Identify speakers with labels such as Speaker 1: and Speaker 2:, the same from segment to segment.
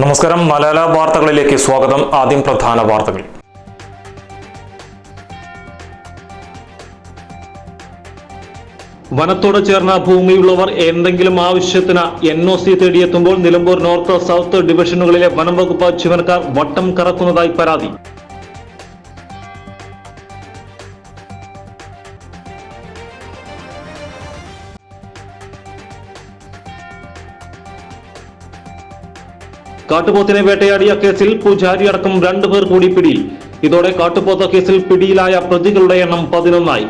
Speaker 1: നമസ്കാരം. മലയാള വാർത്തകളിലേക്ക് സ്വാഗതം. ആദ്യം പ്രധാന വാർത്തകൾ. വനത്തോട് ചേർന്ന ഭൂമിയുള്ളവർ എന്തെങ്കിലും ആവശ്യത്തിന് എൻ ഒ സി തേടിയെത്തുമ്പോൾ നിലമ്പൂർ നോർത്ത് സൗത്ത് ഡിവിഷനുകളിലെ വനം വകുപ്പ് ജീവനക്കാർ വട്ടം കറക്കുന്നതായി പരാതി. കാട്ടുപോത്തിനെ വേട്ടയാടിയ കേസിൽ പൂജാരി അടക്കം രണ്ടുപേർ കൂടി പിടിയിൽ. ഇതോടെ കാട്ടുപോത്ത കേസിൽ പിടിയിലായ പ്രതികളുടെ എണ്ണം പതിനൊന്നായി.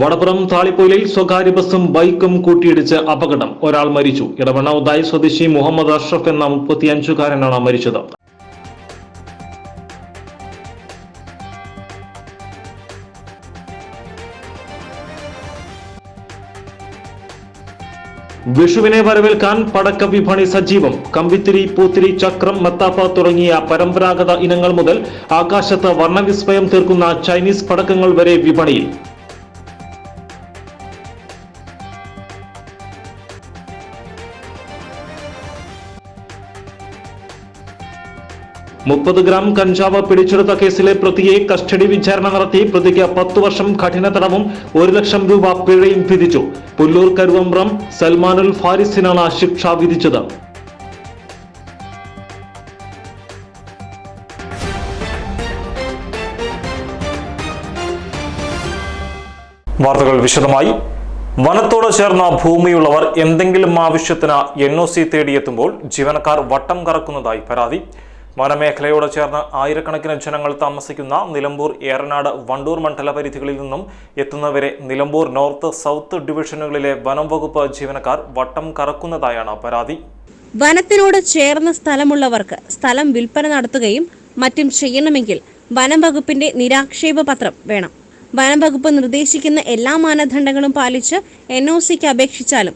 Speaker 1: വടപ്പുറം താളിപ്പൊയിലിൽ സ്വകാര്യ ബസും ബൈക്കും കൂട്ടിയിടിച്ച് അപകടം. ഒരാൾ മരിച്ചു. ഇടവണ്ണ ഉദായി സ്വദേശി മുഹമ്മദ് അഷ്റഫ് എന്ന മുപ്പത്തിയഞ്ചുകാരനാണ് മരിച്ചത്. വിഷുവിനെ വരവേൽക്കാൻ പടക്ക വിപണി സജീവം. കമ്പിത്തിരി പൂത്തിരി ചക്രം മത്താപ്പ തുടങ്ങിയ പരമ്പരാഗത ഇനങ്ങൾ മുതൽ ആകാശത്ത് വർണവിസ്മയം തീർക്കുന്ന ചൈനീസ് പടക്കങ്ങൾ വരെ വിപണിയിൽ. മുപ്പത് ഗ്രാം കഞ്ചാവ് പിടിച്ചെടുത്ത കേസിലെ പ്രതിയെ കസ്റ്റഡി വിചാരണ നടത്തി പ്രതിക്ക് പത്തു വർഷം കഠിന തടവും ഒരു ലക്ഷം രൂപ പിഴയും വിധിച്ചു. പുല്ലൂർ കരുവമ്പ്രം സൽമാനുൽ ഫാരിസിനാണ് ശിക്ഷ വിധിച്ചത്. വാർത്തകൾ വിശദമായി. വനത്തോട് ചേർന്ന ഭൂമിയുള്ളവർ എന്തെങ്കിലും ആവശ്യത്തിന് എൻ ഒ സി തേടിയെത്തുമ്പോൾ ജീവനക്കാർ വട്ടം കറക്കുന്നതായി പരാതി. വനമേഖലയോട് ചേർന്ന് ആയിരക്കണക്കിന് ജനങ്ങൾ താമസിക്കുന്ന നിലമ്പൂർ ഏറനാട് വണ്ടൂർ മണ്ഡല പരിധികളിൽ നിന്നും എത്തുന്നവരെ നിലമ്പൂർ നോർത്ത് സൗത്ത് ഡിവിഷനുകളിലെ വനം വകുപ്പ് ജീവനക്കാർ വട്ടം കറക്കുന്നതായാണ് പരാതി.
Speaker 2: വനത്തിനോട് ചേർന്ന സ്ഥലമുള്ളവർക്ക് സ്ഥലം വിൽപ്പന നടത്തുകയും മറ്റും ചെയ്യണമെങ്കിൽ വനം വകുപ്പിന്റെ നിരാക്ഷേപ പത്രം വേണം. വനം വകുപ്പ് നിർദ്ദേശിക്കുന്ന എല്ലാ മാനദണ്ഡങ്ങളും പാലിച്ച് എൻ ഒ സിക്ക് അപേക്ഷിച്ചാലും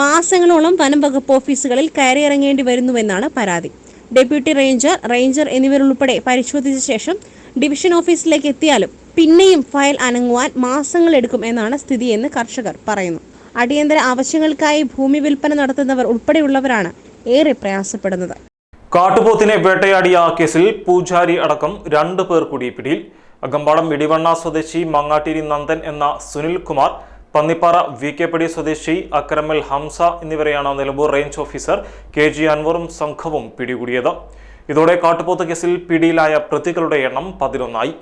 Speaker 2: മാസങ്ങളോളം വനം വകുപ്പ് ഓഫീസുകളിൽ കയറിയിറങ്ങേണ്ടി വരുന്നുവെന്നാണ് പരാതി. ഡെപ്യൂട്ടി റേഞ്ചർ റേഞ്ചർ എന്നിവരുൾപ്പെടെ പരിശോധിച്ച ശേഷം ഡിവിഷൻ ഓഫീസിലേക്ക് എത്തിയാലും പിന്നെയും ഫയൽ അനങ്ങുവാൻ മാസങ്ങളെടുക്കും എന്നാണ് സ്ഥിതിയെന്ന് കർഷകർ പറയുന്നു. അടിയന്തര ആവശ്യങ്ങൾക്കായി ഭൂമി വിൽപ്പന നടത്തുന്നവർ ഉൾപ്പെടെയുള്ളവരാണ് ഏറെ പ്രയാസപ്പെടുന്നത്.
Speaker 1: കാട്ടുപോത്തിനെ വേട്ടയാടിയ കേസിൽ പൂജാരി അടക്കം രണ്ടു പേർ കൂടി പിടിയിൽ. അകമ്പാടം ഇടിവണ്ണ സ്വദേശി മങ്ങാട്ടിരി നന്ദൻ എന്ന സുനിൽ കുമാർ പന്നിപ്പാറ വി കെ പടി സ്വദേശി അക്രമൽ ഹംസ എന്നിവരെയാണ് Nilambur range officer K G അൻവറും സംഘവും പിടികൂടിയത്. ഇതോടെ കാട്ടുപോത്ത് കേസിൽ പിടിയിലായ പ്രതികളുടെ എണ്ണം പതിനൊന്നായി.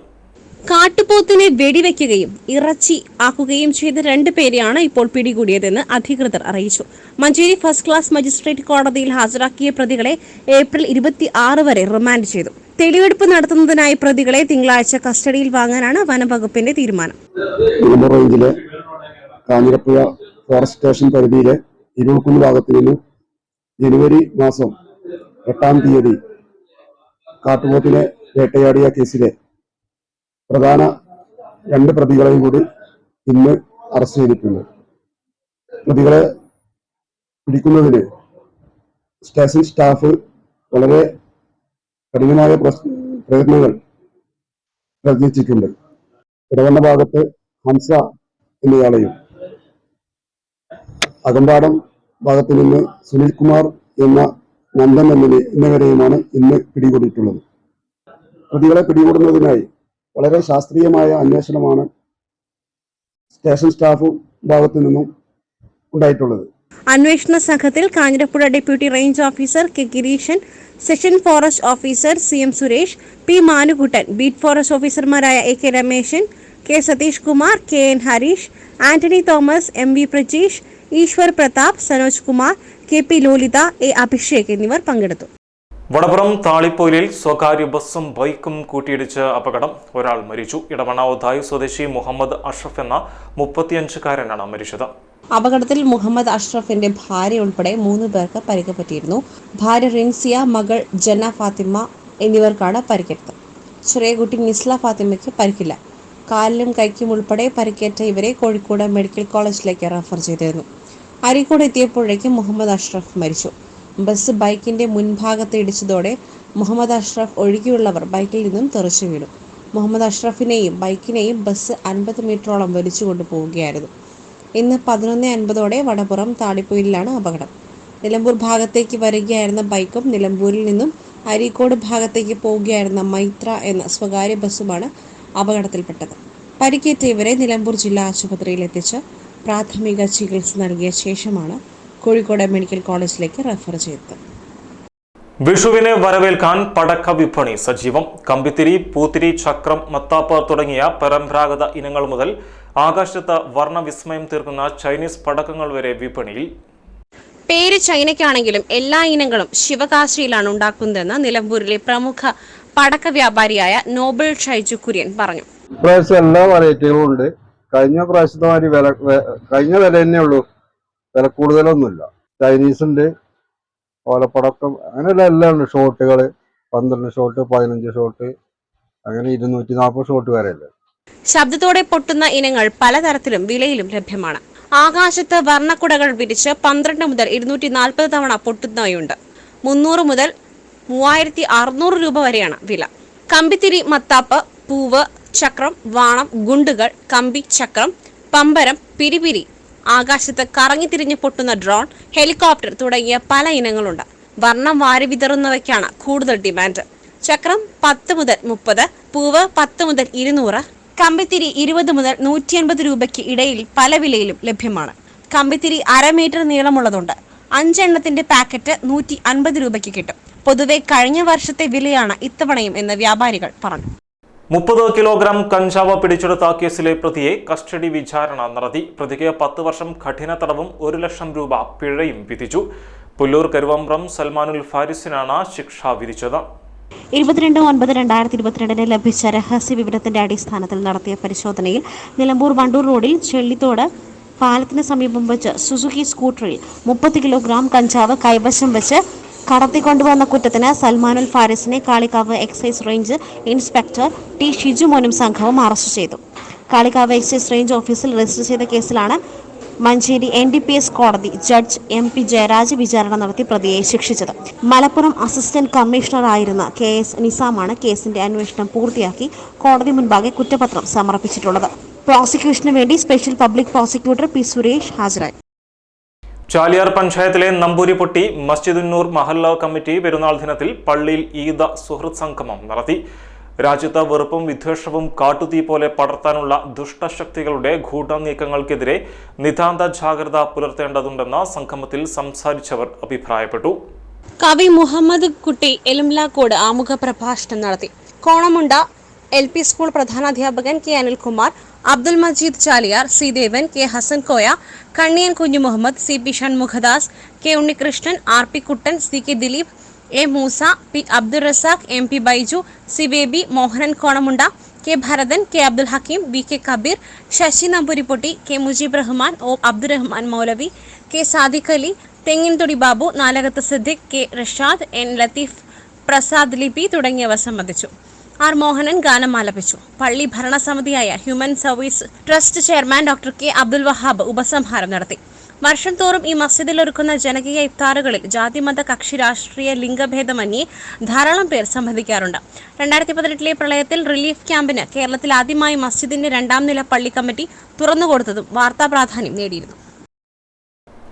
Speaker 2: കാട്ടുപോത്തിനെ വെടിവെക്കുകയും ഇറച്ചി ആക്കുകയും ചെയ്ത രണ്ട് പേരെയാണ് ഇപ്പോൾ പിടികൂടിയതെന്ന് അധികൃതർ അറിയിച്ചു. മഞ്ചേരി ഫസ്റ്റ് ക്ലാസ് മജിസ്ട്രേറ്റ് കോടതിയിൽ ഹാജരാക്കിയ പ്രതികളെ ഏപ്രിൽ ഇരുപത്തി ആറ് വരെ റിമാൻഡ് ചെയ്തു. തെളിവെടുപ്പ് നടത്തുന്നതിനായി പ്രതികളെ തിങ്കളാഴ്ച കസ്റ്റഡിയിൽ വാങ്ങാനാണ് വനംവകുപ്പിന്റെ തീരുമാനം.
Speaker 3: കാഞ്ഞിരപ്പുഴ ഫോറസ്റ്റ് സ്റ്റേഷൻ പരിധിയിലെ ഇരുവക്കുന്ന് ഭാഗത്ത് നിന്ന് ജനുവരി മാസം എട്ടാം തീയതി കാട്ടുപോത്തിനെ വേട്ടയാടിയ കേസിലെ പ്രധാന രണ്ട് പ്രതികളെയും കൂടി ഇന്ന് അറസ്റ്റ് ചെയ്തിട്ടുണ്ട്. പ്രതികളെ പിടിക്കുന്നതിന് സ്റ്റേഷൻ സ്റ്റാഫ് വളരെ കഠിനമായ പ്രയത്നങ്ങൾ പ്രയത്നിച്ചിട്ടുണ്ട്. ഇടവണ്ണ ഭാഗത്ത് ഹംസ എന്നയാളെയും അകമ്പാടം ഭാഗത്ത് നിന്ന് സുനിൽകുമാർ എന്ന നന്ദൻ എന്നിനെ എന്നിവരെയുമാണ് ഇന്ന് പിടികൂടിയിട്ടുള്ളത്. പ്രതികളെ പിടികൂടുന്നതിനായി വളരെ ശാസ്ത്രീയമായ അന്വേഷണമാണ് സ്റ്റേഷൻ സ്റ്റാഫ് ഭാഗത്തു നിന്നും ഉണ്ടായിട്ടുള്ളത്.
Speaker 2: അന്വേഷണ സംഘത്തിൽ Kanjirappuzha deputy range officer K Gireeshan section forest officer C M Suresh P Manukuttan beat forest ഓഫീസർമാരായ A K Rameshan K Sathish Kumar K N Harish Antony Thomas M V Prajeesh Eshwar Prathap Sanoj Kumar K P Lolitha A Abhishek എന്നിവർ പങ്കെടുത്തു.
Speaker 1: വടപുറം താളിപ്പൊയിലിൽ സ്വകാര്യ ബസ്സും ബൈക്കും കൂട്ടിയിടിച്ച് അപകടം. ഒരാൾ മരിച്ചു. ഇടവണ്ണ സ്വദേശി മുഹമ്മദ് അഷ്റഫ് എന്ന മുപ്പത്തിയഞ്ചുകാരനാണ് മരിച്ചത്.
Speaker 2: അപകടത്തിൽ മുഹമ്മദ് അഷ്റഫിന്റെ ഭാര്യ ഉൾപ്പെടെ മൂന്ന് പേർക്ക് പരിക്ക് പറ്റിയിരുന്നു ഭാര്യ റിൻസിയ മകൾ ജന ഫാത്തിമ എന്നിവർക്കാണ് പരിക്കേറ്റത്. ചെറിയ കുട്ടി നിസ്ല ഫാത്തിമയ്ക്ക് പരിക്കില്ല. കാലിലും കൈക്കും ഉൾപ്പെടെ പരിക്കേറ്റ ഇവരെ കോഴിക്കോട് മെഡിക്കൽ കോളേജിലേക്ക് റെഫർ ചെയ്തിരുന്നു. അരീക്കോട് എത്തിയപ്പോഴേക്കും മുഹമ്മദ് അഷ്റഫ് മരിച്ചു. ബസ് ബൈക്കിന്റെ മുൻഭാഗത്ത് ഇടിച്ചതോടെ മുഹമ്മദ് അഷ്റഫ് ഒഴികെയുള്ളവർ ബൈക്കിൽ നിന്നും തെറിച്ചു വീണു. മുഹമ്മദ് അഷ്റഫിനെയും ബൈക്കിനെയും ബസ് അൻപത് മീറ്ററോളം വലിച്ചു കൊണ്ടുപോവുകയായിരുന്നു. ഇന്ന് പതിനൊന്ന് അൻപതോടെ വടപ്പുറം താടിപ്പൊയിലാണ് അപകടം. നിലമ്പൂർ ഭാഗത്തേക്ക് വരികയായിരുന്ന ബൈക്കും നിലമ്പൂരിൽ നിന്നും അരീക്കോട് ഭാഗത്തേക്ക് പോവുകയായിരുന്ന മൈത്ര എന്ന സ്വകാര്യ ബസ്സുമാണ് അപകടത്തിൽപ്പെട്ടത്. പരിക്കേറ്റ ഇവരെ നിലമ്പൂർ ജില്ലാ ആശുപത്രിയിൽ എത്തിച്ച് പ്രാഥമിക ചികിത്സ നൽകിയ ശേഷമാണ് കോഴിക്കോട് മെഡിക്കൽ കോളേജിലേക്ക് റെഫർ ചെയ്തത്.
Speaker 1: വിഷുവിനെ വരവേൽക്കാൻ പടക്ക വിപണി സജീവം. കമ്പിത്തിരി പൂത്തിരി ചക്രം മത്താപ്പ് തുടങ്ങിയ പരമ്പരാഗത ഇനങ്ങൾ മുതൽ ആകാശത്ത് വർണവിസ്മയം തീർക്കുന്ന ചൈനീസ് പടക്കങ്ങൾ വരെ വിപണിയിൽ.
Speaker 2: പേര് ചൈനയ്ക്കാണെങ്കിലും എല്ലാ ഇനങ്ങളും ശിവകാശിയിലാണ് ഉണ്ടാക്കുന്നതെന്ന് നിലമ്പൂരിലെ പ്രമുഖ പടക്ക വ്യാപാരിയായ നോബൽ ഷൈജു കുര്യൻ പറഞ്ഞു.
Speaker 4: എല്ലാ വെറൈറ്റികളും ഉണ്ട്. കഴിഞ്ഞ പ്രാവശ്യത്തെ മാതിരി വില കഴിഞ്ഞ വില തന്നെ ഉള്ളൂ. വില കൂടുതലൊന്നുമില്ല. ചൈനീസ് ഉണ്ട് ഓലപ്പടക്കം അങ്ങനെയുള്ള എല്ലാം ഉണ്ട്. ഷോട്ടുകൾ പന്ത്രണ്ട് ഷോട്ട് പതിനഞ്ച് ഷോട്ട് അങ്ങനെ ഇരുന്നൂറ്റി നാൽപ്പത് ഷോട്ട് ഉണ്ട്
Speaker 2: ശബ്ദത്തോടെ പൊട്ടുന്ന ഇനങ്ങൾ പലതരത്തിലും വിലയിലും ലഭ്യമാണ്. ആകാശത്ത് വർണക്കുടകൾ വിരിച്ച് പന്ത്രണ്ട് മുതൽ ഇരുന്നൂറ്റി നാൽപ്പത് തവണ പൊട്ടുന്നവയുണ്ട്. മുന്നൂറ് മുതൽ മൂവായിരത്തി അറുന്നൂറ് രൂപ വരെയാണ് വില. കമ്പിത്തിരി മത്താപ്പ് പൂവ് ചക്രം വാണം ഗുണ്ടുകൾ കമ്പി ചക്രം പമ്പരം പിരിപിരി. ആകാശത്ത് കറങ്ങി തിരിഞ്ഞു പൊട്ടുന്ന ഡ്രോൺ ഹെലികോപ്റ്റർ തുടങ്ങിയ പല ഇനങ്ങളുണ്ട്. വർണം വാരി വിതറുന്നവയ്ക്കാണ് കൂടുതൽ ഡിമാൻഡ്. ചക്രം പത്ത് മുതൽ മുപ്പത് പൂവ് പത്ത് മുതൽ ഇരുന്നൂറ് കമ്പിത്തിരി ഇരുപത് മുതൽ നൂറ്റി അൻപത് രൂപയ്ക്ക് ഇടയിൽ പല വിലയിലും ലഭ്യമാണ്. കമ്പിത്തിരി അര മീറ്റർ നീളമുള്ളതുണ്ട്. അഞ്ചെണ്ണത്തിന്റെ പാക്കറ്റ് നൂറ്റി അൻപത് രൂപയ്ക്ക് കിട്ടും. പൊതുവെ കഴിഞ്ഞ വർഷത്തെ വിലയാണ് ഇത്തവണയും എന്ന് വ്യാപാരികൾ പറഞ്ഞു.
Speaker 1: മുപ്പത് കിലോഗ്രാം കഞ്ചാവ് പിടിച്ചെടുത്ത കേസിലെ പ്രതിയെ കസ്റ്റഡി വിചാരണ നടത്തി. പ്രതിക്ക് പത്ത് വർഷം കഠിന തടവും ഒരു ലക്ഷം രൂപ പിഴയും വിധിച്ചു. പുല്ലൂർ കരുവമ്പ്രം സൽമാനുൽ ഫാരിസിനാണ് ശിക്ഷ വിധിച്ചത്.
Speaker 2: ഇരുപത്തിരണ്ട് ഒൻപത് രണ്ടായിരത്തി ഇരുപത്തിരണ്ടിന് ലഭിച്ച രഹസ്യ വിവരത്തിന്റെ അടിസ്ഥാനത്തിൽ നടത്തിയ പരിശോധനയിൽ നിലമ്പൂർ വണ്ടൂർ റോഡിൽ ചെള്ളിത്തോട് പാലത്തിന് സമീപം വെച്ച് സുസുക്കി സ്കൂട്ടറിൽ മുപ്പത് കിലോഗ്രാം കഞ്ചാവ് കൈവശം വെച്ച് കടത്തിക്കൊണ്ടുവന്ന കുറ്റത്തിന് Salmanul ഫാരിസിനെ Kalikavu excise range inspector T ഷിജുമോനും സംഘവും അറസ്റ്റ് ചെയ്തു. കാളിക്കാവ് എക്സൈസ് റേഞ്ച് ഓഫീസിൽ രജിസ്റ്റർ ചെയ്ത കേസിലാണ് Manjeri N D P S കോടതി ജഡ്ജ് എം പി ജയരാജ് വിചാരണ നടത്തി പ്രതിയെ ശിക്ഷിച്ചത്. മലപ്പുറം അസിസ്റ്റന്റ് കമ്മീഷണറായിരുന്ന കെ എസ് നിസാമാണ് കേസിന്റെ അന്വേഷണം പൂർത്തിയാക്കി കോടതി മുൻപാകെ കുറ്റപത്രം സമർപ്പിച്ചിട്ടുള്ളത്. പ്രോസിക്യൂഷന് വേണ്ടി special public prosecutor P Suresh ഹാജരായി.
Speaker 1: ചാലിയാർ പഞ്ചായത്തിലെ നമ്പൂരിപ്പൊട്ടി മസ്ജിദുന്നൂർ മഹല്ല കമ്മിറ്റി പെരുന്നാൾ ദിനത്തിൽ പള്ളിയിൽ ഈദ സുഹൃത് സംഗമം നടത്തി. രാജ്യത്ത് വെറുപ്പും വിദ്വേഷവും കാട്ടുതീ പോലെ പടർത്താനുള്ള ദുഷ്ടശക്തികളുടെ ഗൂഢനീക്കങ്ങൾക്കെതിരെ നിതാന്ത ജാഗ്രത പുലർത്തേണ്ടതുണ്ടെന്ന് സംഗമത്തിൽ സംസാരിച്ചവർ അഭിപ്രായപ്പെട്ടു.
Speaker 2: കവി മുഹമ്മദ് കുട്ടി എലുംലാക്കോട് ആമുഖ പ്രഭാഷണം നടത്തി. Konamunda L P school പ്രധാനാധ്യാപകൻ K Anilkumar Abdul Majeed Chaliyar C Devan K Hasan Koya Kanniyan Kunju Muhammad C P Shanmughadas K Unnikrishnan R P Kuttan C K Dileep A Moosa P Abdul Razak M P Baiju C Baby Mohanan Konamunda K Bharathan K Abdul Hakeem V K Kabeer Sasi Namboorippotti K Mujeeb Rahman O Abdurahman Moulavi K Sadiq Ali Thenginthodi Babu Nalakath Siddique K Rashad N Latheef Prasad Lipi തുടങ്ങിയവർ സംബന്ധിച്ചു. R Mohanan ഗാനം ആലപിച്ചു. പള്ളി ഭരണസമിതിയായ human service trust chairman doctor K Abdul Wahab ഉപസംഹാരം നടത്തി. വർഷം തോറും ഈ മസ്ജിദിൽ ഒരുക്കുന്ന ജനകീയ ഇഫ്താറുകളിൽ ജാതിമത കക്ഷി രാഷ്ട്രീയ ലിംഗഭേദമന്യേ ധാരാളം പേർ സംബന്ധിക്കാറുണ്ട്. രണ്ടായിരത്തി പതിനെട്ടിലെ പ്രളയത്തിൽ റിലീഫ് ക്യാമ്പിന് കേരളത്തിൽ ആദ്യമായി മസ്ജിദിന്റെ രണ്ടാം നില പള്ളി കമ്മിറ്റി തുറന്നുകൊടുത്തതും വാർത്താ പ്രാധാന്യം നേടിയിരുന്നു.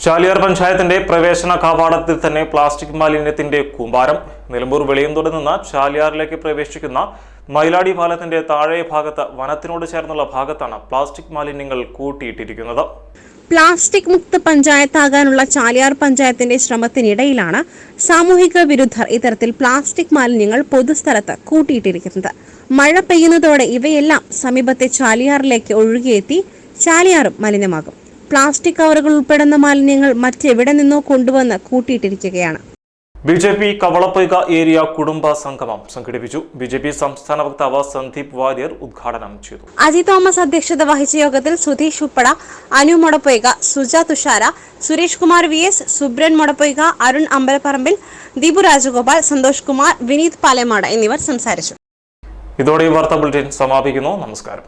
Speaker 1: ചാലിയാർ പഞ്ചായത്തിന്റെ പ്രവേശന കവാടത്തിൽ തന്നെ പ്ലാസ്റ്റിക് മാലിന്യത്തിന്റെ കൂമ്പാരം. നിലമ്പൂർ വെളിയന്തോട് നിന്ന് ചാലിയാറിലേക്ക് പ്രവേശിക്കുന്ന മൈലാടി പാലത്തിന്റെ താഴെ ഭാഗത്ത് വനത്തിനോട് ചേർന്നുള്ള ഭാഗത്താണ് പ്ലാസ്റ്റിക് മാലിന്യങ്ങൾ കൂട്ടിയിട്ടിരിക്കുന്നത്.
Speaker 2: പ്ലാസ്റ്റിക് മുക്ത പഞ്ചായത്താകാനുള്ള ചാലിയാർ പഞ്ചായത്തിന്റെ ശ്രമത്തിനിടയിലാണ് സാമൂഹിക വിരുദ്ധർ ഇത്തരത്തിൽ പ്ലാസ്റ്റിക് മാലിന്യങ്ങൾ പൊതുസ്ഥലത്ത് കൂട്ടിയിട്ടിരിക്കുന്നത്. മഴ പെയ്യുന്നതോടെ ഇവയെല്ലാം സമീപത്തെ ചാലിയാറിലേക്ക് ഒഴുകിയെത്തി ചാലിയാറും മലിനമാകും. പ്ലാസ്റ്റിക് കവറുകൾ ഉൾപ്പെടുന്ന മാലിന്യങ്ങൾ മറ്റെവിടെ നിന്നോ കൊണ്ടുവന്ന് കൂട്ടിയിട്ടിരിക്കുകയാണ്.
Speaker 1: B J P Kavalappoyka area കുടുംബ സംഗമം സംഘടിപ്പിച്ചു. ബി ജെ പി സംസ്ഥാന വക്താവ് സന്ദീപ് വാര്യർ ഉദ്ഘാടനം ചെയ്തു.
Speaker 2: അജി തോമസ് അധ്യക്ഷത വഹിച്ച യോഗത്തിൽ സുധീഷ് ഉപ്പട അനു മൊടപ്പൊയ്ക സുജ തുഷാര സുരേഷ് കുമാർ വി എസ് സുബ്രൻ മൊടപ്പൊയ്ക അരുൺ അമ്പലപ്പറമ്പിൽ ദീപു രാജഗോപാൽ സന്തോഷ് കുമാർ വിനീത് പാലേമാട് എന്നിവർ സംസാരിച്ചു.
Speaker 1: ഇതോടെ ഈ വാർത്താ ബുള്ളറ്റിൻ സമാപിക്കുന്നു. നമസ്കാരം.